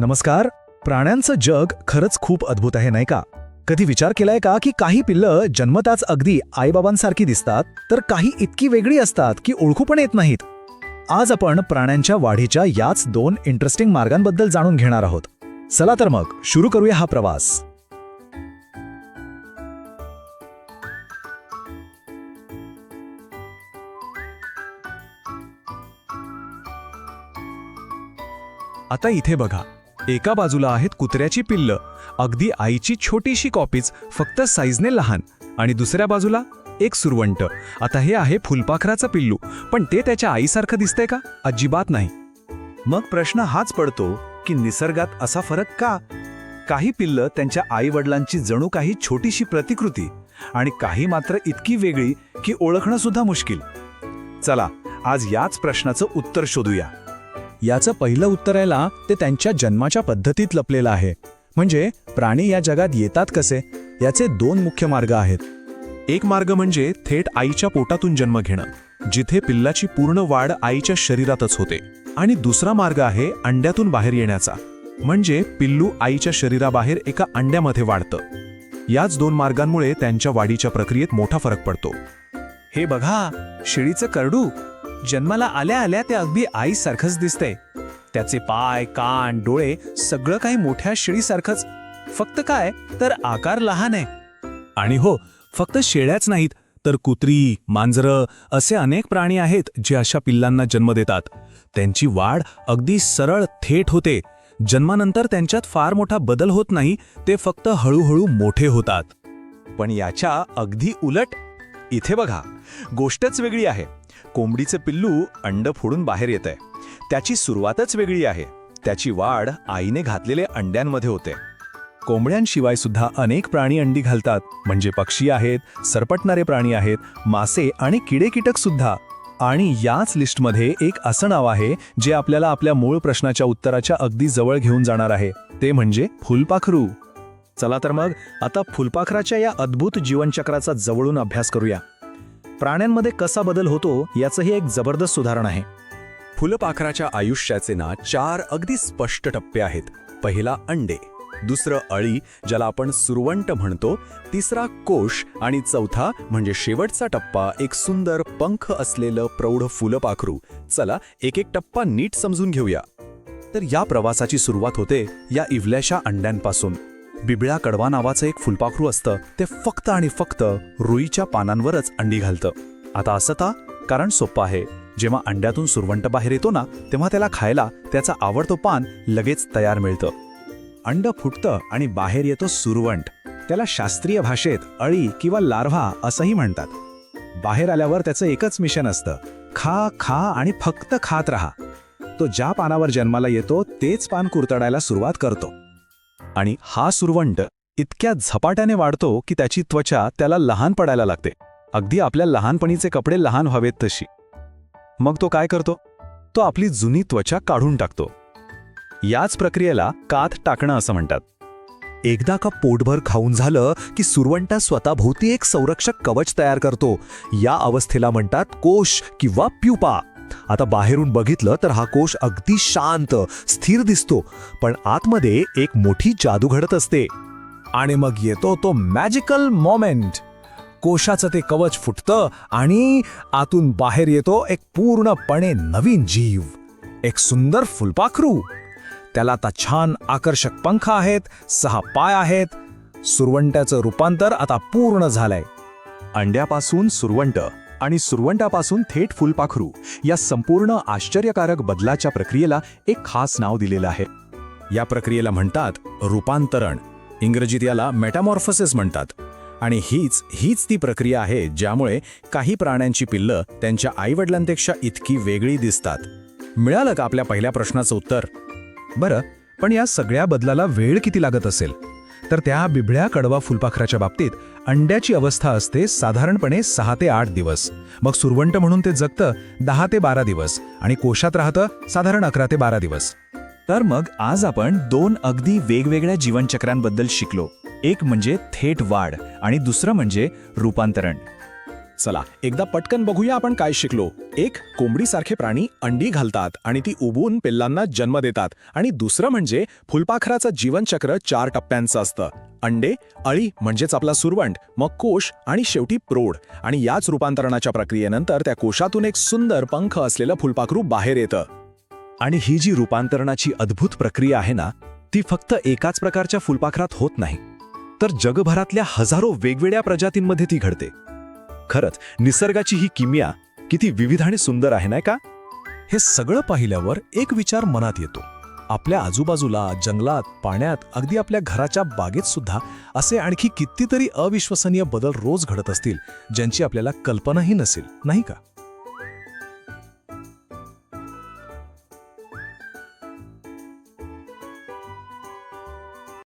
नमस्कार. प्राण्यांचं जग खरंच खूप अद्भुत आहे नाही का? कधी विचार केलाय का की काही पिल्लं जन्मताच अगदी आईबाबांसारखी दिसतात तर काही इतकी वेगळी असतात की ओळखू पण येत नाहीत? आज आपण प्राण्यांच्या वाढीच्या याच दोन इंटरेस्टिंग मार्गांबद्दल जाणून घेणार आहोत. चला तर मग सुरू करूया हा प्रवास. आता इथे बघा. एका बाजूला आहेत कुत्र्याची पिल्लं. अगदी आईची छोटीशी कॉपीज फक्त साईजने लहान. आणि दुसऱ्या बाजूला एक सुरवंट. आता हे आहे फुलपाखराचं पिल्लू. पण ते त्याच्या आईसारखं दिसतंय का? अजिबात नाही. मग प्रश्न हाच पडतो की निसर्गात असा फरक का? काही पिल्लं त्यांच्या आई वडिलांची जणू काही छोटीशी प्रतिकृती आणि काही मात्र इतकी वेगळी की ओळखणं सुद्धा मुश्किल. चला आज याच प्रश्नाचं उत्तर शोधूया. याचं पहिलं उत्तर यायला ते त्यांच्या जन्माच्या पद्धतीत लपलेलं आहे. म्हणजे प्राणी या जगात येतात कसे? याचे दोन मुख्य मार्ग आहेत. एक मार्ग म्हणजे थेट आईच्या पोटातून जन्म घेणं जिथे पिल्लाची पूर्ण वाढ आईच्या शरीरातच होते. आणि दुसरा मार्ग आहे अंड्यातून बाहेर येण्याचा म्हणजे पिल्लू आईच्या शरीराबाहेर एका अंड्यामध्ये वाढतं. याच दोन मार्गांमुळे त्यांच्या वाढीच्या प्रक्रियेत मोठा फरक पडतो. हे बघा शिळीचं करडू! जन्माला आल्या आल्या ते अगदी आईसारखंच दिसतंय त्याचे पाय कान डोळे सगळं काही मोठ्या शिळीसारखंच. फक्त काय तर आकार लहान आहे. आणि हो फक्त शेळ्याच नाहीत तर कुत्री मांजरं असे अनेक प्राणी आहेत जे अशा पिल्लांना जन्म देतात. त्यांची वाढ अगदी सरळ थेट होते. जन्मानंतर त्यांच्यात फार मोठा बदल होत नाही ते फक्त हळूहळू मोठे होतात. पण याच्या अगदी उलट इथे बघा गोष्टच वेगळी आहे. कोंबडीचे पिल्लू अंड फोडून बाहेर येत आहे त्याची सुरुवातच वेगळी आहे. त्याची वाढ आईने घातलेले अंड्यांमध्ये होते. कोंबड्यांशिवाय सुद्धा अनेक प्राणी अंडी घालतात. म्हणजे पक्षी आहेत सरपटणारे प्राणी आहेत मासे आणि किडे कीटक सुद्धा. आणि याच लिस्टमध्ये एक असं नाव आहे जे आपल्याला आपल्या मूळ प्रश्नाच्या उत्तराच्या अगदी जवळ घेऊन जाणार आहे. ते म्हणजे फुलपाखरू. चला तर मग आता फुलपाखराच्या या अद्भुत जीवनचक्राचा जवळून अभ्यास करूया. प्राण्यांमध्ये कसा बदल होतो याचंही एक जबरदस्त उदाहरण आहे. फुलपाखराच्या आयुष्याचे ना चार अगदी स्पष्ट टप्पे आहेत. पहिला अंडे दुसरं अळी ज्याला आपण सुरवंट म्हणतो तिसरा कोश आणि चौथा म्हणजे शेवटचा टप्पा एक सुंदर पंख असलेलं प्रौढ फुलपाखरू. चला एक एक टप्पा नीट समजून घेऊया. तर या प्रवासाची सुरुवात होते या इवल्याशा अंड्यांपासून. बिबळ्या कडवा नावाचं एक फुलपाखरू असतं ते फक्त आणि फक्त रुईच्या पानांवरच अंडी घालतं. आता असं का कारण सोपं आहे. जेव्हा अंड्यातून सुरवंट बाहेर येतो ना तेव्हा त्याला खायला त्याचा आवडतो पान लगेच तयार मिळतं. अंड फुटतं आणि बाहेर येतो सुरवंट. त्याला शास्त्रीय भाषेत अळी किंवा लार्व्हा असंही म्हणतात. बाहेर आल्यावर त्याचं एकच मिशन असतं. खा खा आणि फक्त खात राहा. तो ज्या पानावर जन्माला येतो तेच पान कुरतडायला सुरुवात करतो. आणि हा सुरवंट इतक्या झपाट्याने वाढतो की त्याची त्वचा त्याला लहान पडायला लागते. अगदी आपल्या लहानपणीचे कपडे लहान व्हावेत तशी. मग तो काय करतो? तो आपली जुनी त्वचा काढून टाकतो. याच प्रक्रियेला कात टाकणं असं म्हणतात. एकदा का पोटभर खाऊन झालं की सुरवंटा स्वतःभोवती एक संरक्षक कवच तयार करतो. या अवस्थेला म्हणतात कोश किंवा प्युपा. आता बाहेरून बघितलं तर हा कोश अगदी शांत स्थिर दिसतो पण आतमध्ये एक मोठी जादू घडत असते. आणि मग येतो तो मॅजिकल मोमेंट कोशाचं ते कवच फुटतं आणि आतून बाहेर येतो एक पूर्णपणे नवीन जीव एक सुंदर फुलपाखरू. त्याला आता छान आकर्षक पंख आहेत सहा पाय आहेत. सुरवंट्याचं रूपांतर आता पूर्ण झालंय. अंड्यापासून सुरवंट. आणि सुरवंटापासून थेट फुलपाखरू या संपूर्ण आश्चर्यकारक बदलाच्या प्रक्रियेला एक खास नाव दिलेलं आहे. या प्रक्रियेला म्हणतात रूपांतरण. इंग्रजीत याला मेटामॉर्फोसिस म्हणतात. आणि हीच हीच ती प्रक्रिया आहे ज्यामुळे काही प्राण्यांची पिल्लं त्यांच्या आईवडिलांपेक्षा इतकी वेगळी दिसतात. मिळालं का आपल्या पहिल्या प्रश्नाचं उत्तर? बरं पण या सगळ्या बदलाला वेळ किती लागत असेल? तर त्या बिबळ्या कडवा फुलपाखराच्या बाबतीत अंड्याची अवस्था असते साधारणपणे सहा ते आठ दिवस. मग सुरवंट म्हणून ते जगतं दहा ते बारा दिवस आणि कोशात राहतं साधारण अकरा ते बारा दिवस. तर मग आज आपण दोन अगदी वेगवेगळ्या जीवनचक्रांबद्दल शिकलो. एक म्हणजे थेट वाढ आणि दुसरं म्हणजे रूपांतरण. चला एकदा पटकन बघूया आपण काय शिकलो. एक कोंबडीसारखे प्राणी अंडी घालतात आणि ती उबून पिल्लांना जन्म देतात. आणि दुसरं म्हणजे फुलपाखराचं जीवनचक्र चार टप्प्यांचं असतं. अंडे अळी म्हणजेच आपला सुरवंट मग कोश आणि शेवटी प्रौढ. आणि याच रूपांतरणाच्या प्रक्रियेनंतर त्या कोशातून एक सुंदर पंख असलेलं फुलपाखरू बाहेर येतं. आणि ही जी रूपांतरणाची अद्भुत प्रक्रिया आहे ना ती फक्त एकाच प्रकारच्या फुलपाखरात होत नाही. तर जगभरातल्या हजारो वेगवेगळ्या प्रजातींमध्ये ती घडते. खरंच निसर्गाची ही किमिया किती विविध आणि सुंदर आहे नाही का? हे सगळं पाहिल्यावर एक विचार मनात येतो. आपल्या आजूबाजूला जंगलात पाण्यात अगदी आपल्या घराच्या बागेत सुद्धा असे आणखी कितीतरी अविश्वसनीय बदल रोज घडत असतील ज्यांची आपल्याला कल्पनाही नसेल नाही का?